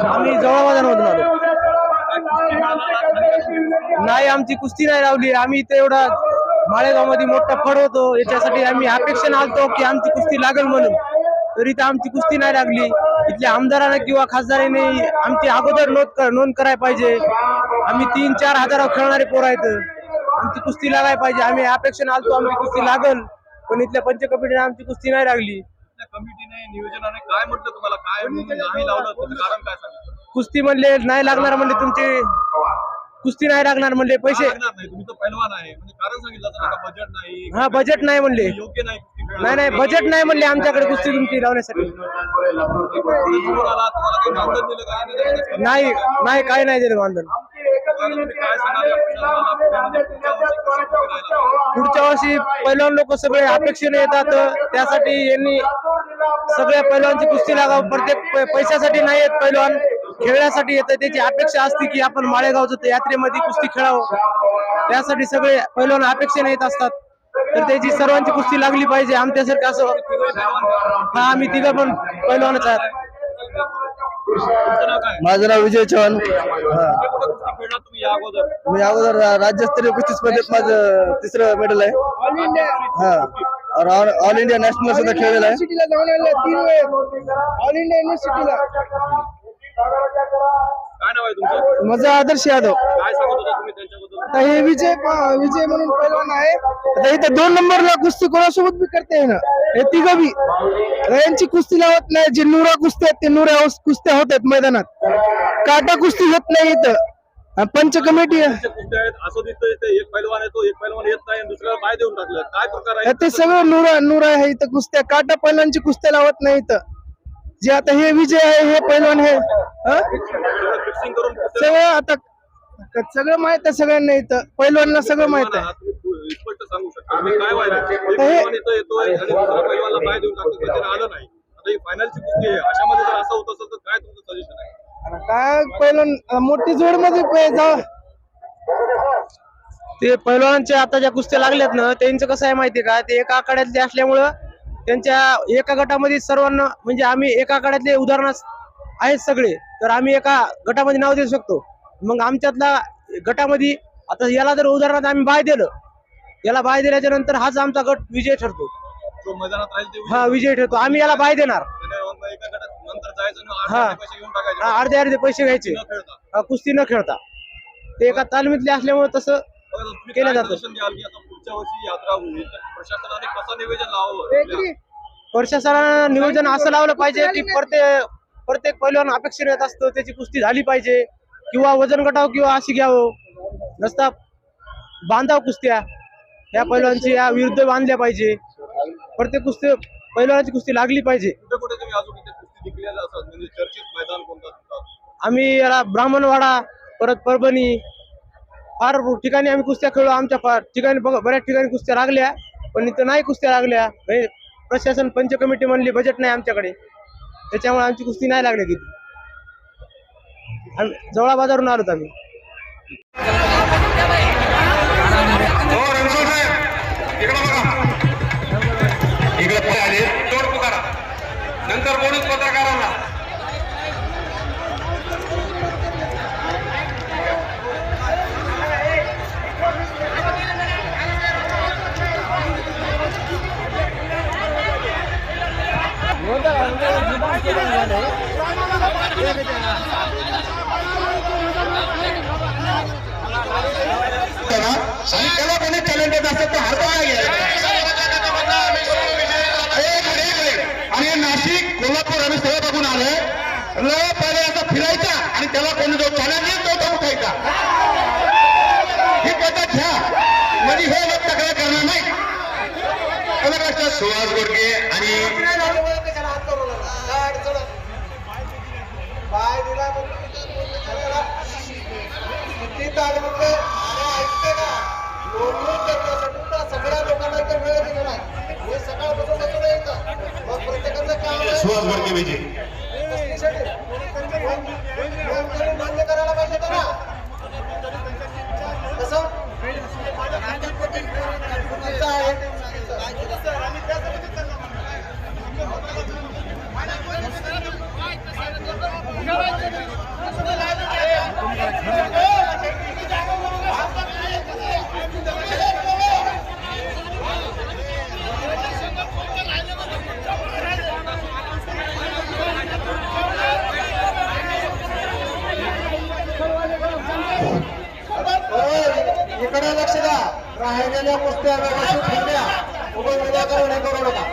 आम्ही जवळ मैदानामधून आलो नाही आमची कुस्ती नाही लावली. आम्ही इथे एवढा माळेगावमध्ये मोठा फड होतो. याच्यासाठी आम्ही अपेक्षा आलतो की आमची कुस्ती लागेल म्हणून. तरी तर आमची कुस्ती नाही लागली. इथल्या आमदाराने किंवा खासदाराने आमची अगोदर नोंद कर- नोंद करायला पाहिजे. आम्ही तीन चार हजारावर खेळणारे पोरं आहेत. आमची कुस्ती लागायला पाहिजे. आम्ही अपेक्षा आलतो आमची कुस्ती लागल. पण इथल्या पंच कमिटीने आमची कुस्ती नाही लागली. नियोजनाने काय म्हटलं तुम्हाला काय नाही लावलं कारण काय सांगितलं कुस्ती म्हणले नाही लागणार म्हणले तुमचे कुस्ती नाही लागणार म्हणले पैसे लागणार नाही तुम्ही तर पहिलवान आहे म्हणजे कारण सांगितलं असेल का बजेट नाही हा बजेट नाही म्हणले योग्य नाही कुस्ती. नाही नाही बजेट नाही म्हणले आमच्याकडे कुस्ती तुमची लावण्यासाठी तुम्ही समोर आला तुम्हाला काही मानधन दिलं का नाही? नाही नाही काय नाही दिलं मानधन तुम्हाला तुम्ही काय सांगाल या प्रशासनाला? पुण्यामध्ये पुढच्या वर्षी? पुढच्या पहिलवान लोक सगळे अपेक्षेने येतात त्यासाठी यांनी सगळ्या पैलवानची कुस्ती लागावं. प्रत्येक प- पैशासाठी नाही येत पैलवान. खेळण्यासाठी येतं त्याची अपेक्षा असते की आपण माळेगावचं यात्रेमध्ये कुस्ती खेळावं. त्यासाठी सगळे पैलवान अपेक्षेने येत असतात. तर त्याची सर्वांची कुस्ती लागली पाहिजे. आमच्यासारखं असं हा आम्ही तिघं पण पैलवानच आहात. माझं नाव विजय चव्हाण. मी अगोदर राज्यस्तरीय कुस्ती स्पर्धेत माझं तिसरं मेडल आहे. हा. और ऑल ऑल इंडिया नॅशनल सुद्धा खेळलेला आहे युनिव्हर्सिटीला जाऊन आले तीन वेळेस ऑल इंडिया युनिव्हर्सिटीला काय नाव आहे तुमचं? माझा आदर्श यादव। काय सांगत होता तुम्ही त्यांच्याबद्दल? आता हे विजय विजय म्हणून पैलवान आहे. आता इथे दोन नंबरला कुस्ती कोणासोबत बी करते ना? हे तिघं बी. आता यांची कुस्ती लावत नाही जे नुरा कुस्ती आहेत ते नुरा कुस्त्या होत आहेत मैदानात. काटा कुस्ती होत नाही इथं. पंच कमिटी आहेत. असं ते एक पैलवान येतो एक पैलवान येत नाही आणि दुसऱ्याला पाय देऊन टाकलं. काय प्रकार आहे? ते सगळं नुरा नुरा आहे इथं कुस्त्या. काटा पैलवानची कुस्त्या लावत नाही इथं. जे आता हे विजय आहे हे पैलवान हे. हं? फिक्सिंग करून कुस्त्या सगळं आता सगळं माहीत आहे सगळ्यांना इथं. पैलवानला सगळं माहीत आहे. हा, तुम्ही स्पष्ट सांगू शकता. काय व्हायला? एक पैलवान येतो येतोय आणि दुसऱ्या पैलवानला पाय देऊन टाकतो आलं नाही. आता ही फायनलची कुस्ती आहे. अशामध्ये जर असं होत असेल तर काय तुमचं सजेशन आहे आता काय पहिलं मोठी जोडमध्ये ते पैलवानांच्या आता ज्या कुस्त्या लागल्यात ना त्यांचं कसं आहे माहितीये का? ते एका आखाड्यातले असल्यामुळं त्यांच्या एका गटामध्ये सर्वांना म्हणजे आम्ही एका आखाड्यातले उदाहरण आहेत सगळे तर आम्ही एका गटामध्ये नाव देऊ शकतो. मग आमच्यातला गटामध्ये आता याला जर उदाहरणार्थ आम्ही बाय दिलं याला बाय दिल्याच्या नंतर हाच आमचा गट विजय ठरतो. जो मैदानात राहील ते हा विजय ठरतो. आम्ही याला बाय देणार. हा. अर्धे हा, अर्धे अर्धे पैसे घ्यायचे. हा, कुस्ती न खेळता. ते एका तालमीतले असल्यामुळे तसं केलं जातं. पुढच्या वर्षी यात्रा होईल प्रशासनाने कसं लावावं? प्रशासनानं नियोजन असं लावलं पाहिजे की प्रत्येक प्रत्येक पैलवान अपेक्षेने येत असतो त्याची कुस्ती झाली पाहिजे. किंवा वजन गटाव किंवा अशी घ्यावं. नसता बांधाव कुस्त्या. या पैलवानची या विरुद्ध बांधल्या पाहिजे. प्रत्येक कुस्ती पैलवानाची कुस्ती लागली पाहिजे. कुठे कुठे तुम्ही अजून इथे असतात. म्हणजे चर्चित मैदान कोणतं आम्ही याला ब्राह्मणवाडा परत परभणी फार ठिकाणी आम्ही कुस्त्या खेळलो आमच्या फार ठिकाणी बघ बऱ्याच ठिकाणी कुस्त्या लागल्या पण इथं नाही कुस्त्या लागल्या. प्रशासन पंच कमिटी म्हणली बजेट नाही आमच्याकडे. त्याच्यामुळे आमची कुस्ती नाही लागली किती आम्ही जवळा बाजारून आलोत आम्ही. आणि त्याला कोणी टॅलेंटेड असतात तर हरता आणि नाशिक कोल्हापूर आम्ही सगळं बघून आलोय ल पहिले असा फिरायचा आणि त्याला कोणी जो चॅलेंज येईल तो तो उठायचा ही पद्धत घ्या म्हणजे हे लोक तक्रार करणार नाही सुहास गोडके सुहास गोडके विजय. इकडे लक्ष द्या. राहिलेल्या कुस्त्या व्यवस्थित ठेवल्या उभं उद्या करू नये करू. नका